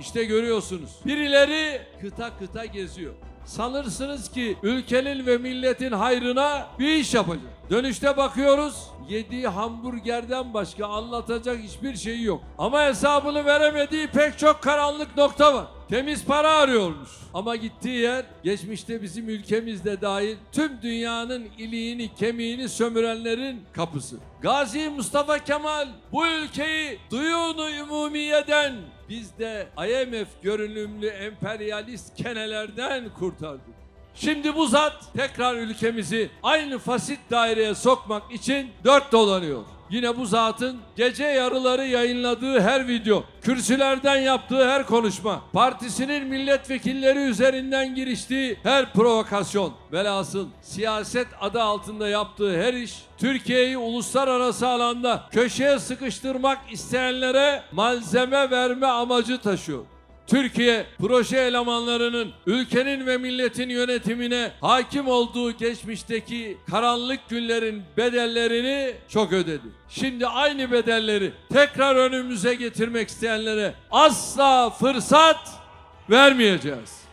İşte görüyorsunuz. Birileri kıta kıta geziyor. Sanırsınız ki ülkenin ve milletin hayrına bir iş yapacak. Dönüşte bakıyoruz yediği hamburgerden başka anlatacak hiçbir şeyi yok. Ama hesabını veremediği pek çok karanlık nokta var. Temiz para arıyormuş. Ama gittiği yer geçmişte bizim ülkemizde dahil tüm dünyanın iliğini kemiğini sömürenlerin kapısı. Gazi Mustafa Kemal bu ülkeyi duyunu umumiyeden biz de IMF görünümlü emperyalist kenelerden kurtardık. Şimdi bu zat tekrar ülkemizi aynı fasit daireye sokmak için dört dolanıyor. Yine bu zatın gece yarıları yayınladığı her video, kürsülerden yaptığı her konuşma, partisinin milletvekilleri üzerinden giriştiği her provokasyon, velhasıl siyaset adı altında yaptığı her iş, Türkiye'yi uluslararası alanda köşeye sıkıştırmak isteyenlere malzeme verme amacı taşıyor. Türkiye proje elemanlarının ülkenin ve milletin yönetimine hakim olduğu geçmişteki karanlık günlerin bedellerini çok ödedi. Şimdi aynı bedelleri tekrar önümüze getirmek isteyenlere asla fırsat vermeyeceğiz.